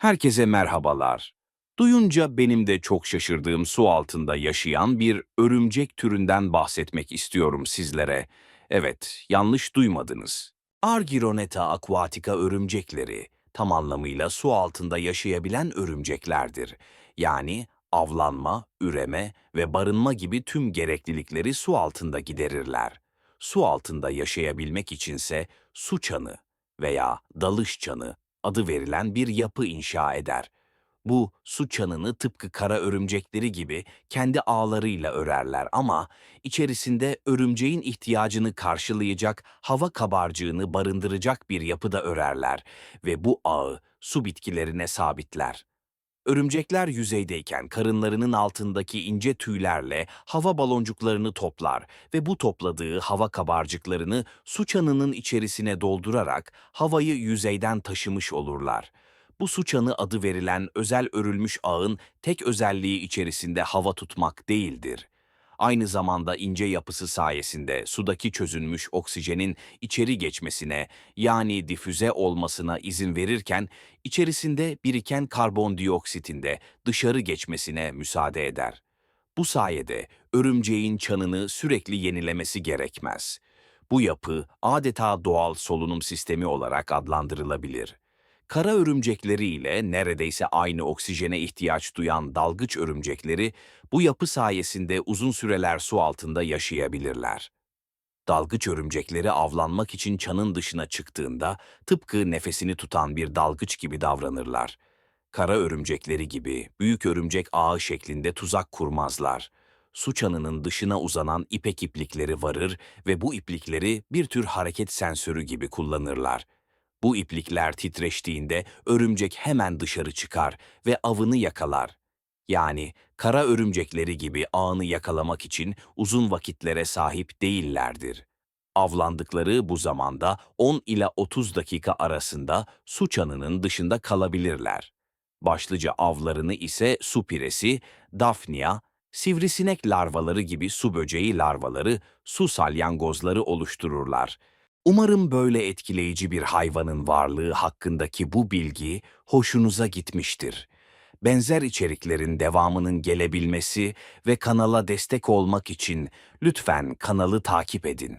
Herkese merhabalar. Duyunca benim de çok şaşırdığım su altında yaşayan bir örümcek türünden bahsetmek istiyorum sizlere. Evet, yanlış duymadınız. Argyroneta aquatica örümcekleri tam anlamıyla su altında yaşayabilen örümceklerdir. Yani avlanma, üreme ve barınma gibi tüm gereklilikleri su altında giderirler. Su altında yaşayabilmek içinse su çanı veya dalış çanı adı verilen bir yapı inşa eder. Bu su çanını tıpkı kara örümcekleri gibi kendi ağlarıyla örerler ama içerisinde örümceğin ihtiyacını karşılayacak hava kabarcığını barındıracak bir yapıda örerler ve bu ağı su bitkilerine sabitler. Örümcekler yüzeydeyken karınlarının altındaki ince tüylerle hava baloncuklarını toplar ve bu topladığı hava kabarcıklarını su çanının içerisine doldurarak havayı yüzeyden taşımış olurlar. Bu su çanı adı verilen özel örülmüş ağın tek özelliği içerisinde hava tutmak değildir. Aynı zamanda ince yapısı sayesinde sudaki çözünmüş oksijenin içeri geçmesine yani difüze olmasına izin verirken içerisinde biriken karbondioksitin de dışarı geçmesine müsaade eder. Bu sayede örümceğin çanını sürekli yenilemesi gerekmez. Bu yapı adeta doğal solunum sistemi olarak adlandırılabilir. Kara örümcekleri ile neredeyse aynı oksijene ihtiyaç duyan dalgıç örümcekleri bu yapı sayesinde uzun süreler su altında yaşayabilirler. Dalgıç örümcekleri avlanmak için çanın dışına çıktığında tıpkı nefesini tutan bir dalgıç gibi davranırlar. Kara örümcekleri gibi büyük örümcek ağı şeklinde tuzak kurmazlar. Su çanının dışına uzanan ipek iplikleri varır ve bu iplikleri bir tür hareket sensörü gibi kullanırlar. Bu iplikler titreştiğinde örümcek hemen dışarı çıkar ve avını yakalar. Yani kara örümcekleri gibi ağını yakalamak için uzun vakitlere sahip değillerdir. Avlandıkları bu zamanda 10 ila 30 dakika arasında su çanının dışında kalabilirler. Başlıca avlarını ise su piresi, dafnia, sivrisinek larvaları gibi su böceği larvaları, su salyangozları oluştururlar. Umarım böyle etkileyici bir hayvanın varlığı hakkındaki bu bilgi hoşunuza gitmiştir. Benzer içeriklerin devamının gelebilmesi ve kanala destek olmak için lütfen kanalı takip edin.